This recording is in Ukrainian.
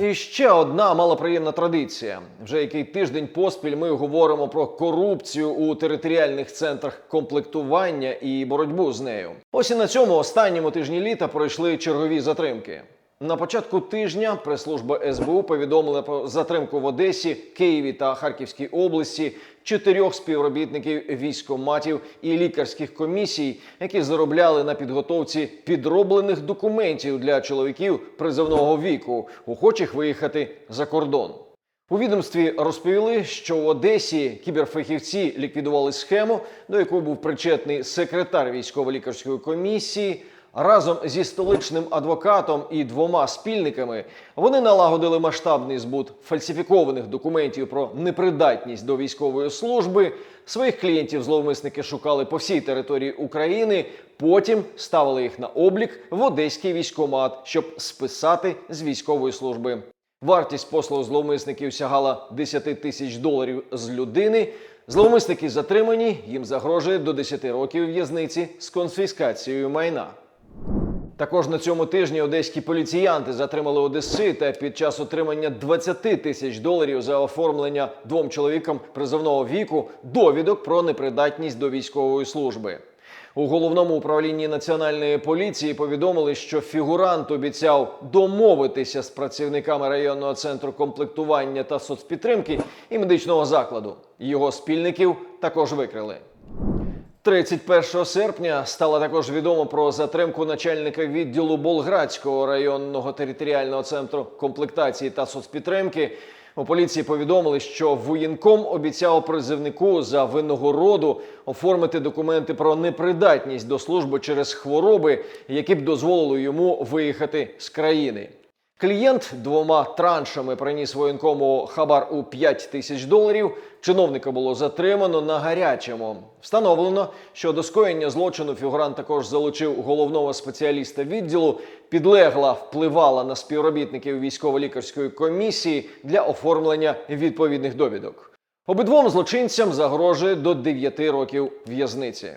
І ще одна малоприємна традиція. Вже який тиждень поспіль ми говоримо про корупцію у територіальних центрах комплектування і боротьбу з нею. Ось і на цьому останньому тижні літа пройшли чергові затримки. На початку тижня прес-служба СБУ повідомила про затримку в Одесі, Києві та Харківській області чотирьох співробітників військоматів і лікарських комісій, які заробляли на підготовці підроблених документів для чоловіків призовного віку, охочих виїхати за кордон. У відомстві розповіли, що в Одесі кіберфахівці ліквідували схему, до якої був причетний секретар військово-лікарської комісії. Разом зі столичним адвокатом і двома спільниками вони налагодили масштабний збут фальсифікованих документів про непридатність до військової служби. Своїх клієнтів зловмисники шукали по всій території України. Потім ставили їх на облік в одеський військомат, щоб списати з військової служби. Вартість послуг зловмисників сягала 10 тисяч доларів з людини. Зловмисники затримані, їм загрожує до 10 років в'язниці з конфіскацією майна. Також на цьому тижні одеські поліціянти затримали одесита під час отримання 20 тисяч доларів за оформлення двом чоловікам призовного віку довідок про непридатність до військової служби. У головному управлінні національної поліції повідомили, що фігурант обіцяв домовитися з працівниками районного центру комплектування та соцпідтримки і медичного закладу. Його спільників також викрили. 31 серпня стало також відомо про затримку начальника відділу Болградського районного територіального центру комплектації та соцпідтримки. У поліції повідомили, що воєнком обіцяв призивнику за винагороду оформити документи про непридатність до служби через хвороби, які б дозволили йому виїхати з країни. Клієнт двома траншами приніс воєнкому хабар у 5 тисяч доларів. Чиновника було затримано на гарячому. Встановлено, що до скоєння злочину фігурант також залучив головного спеціаліста відділу. Підлегла впливала на співробітників військово-лікарської комісії для оформлення відповідних довідок. Обидвом злочинцям загрожує до 9 років в'язниці.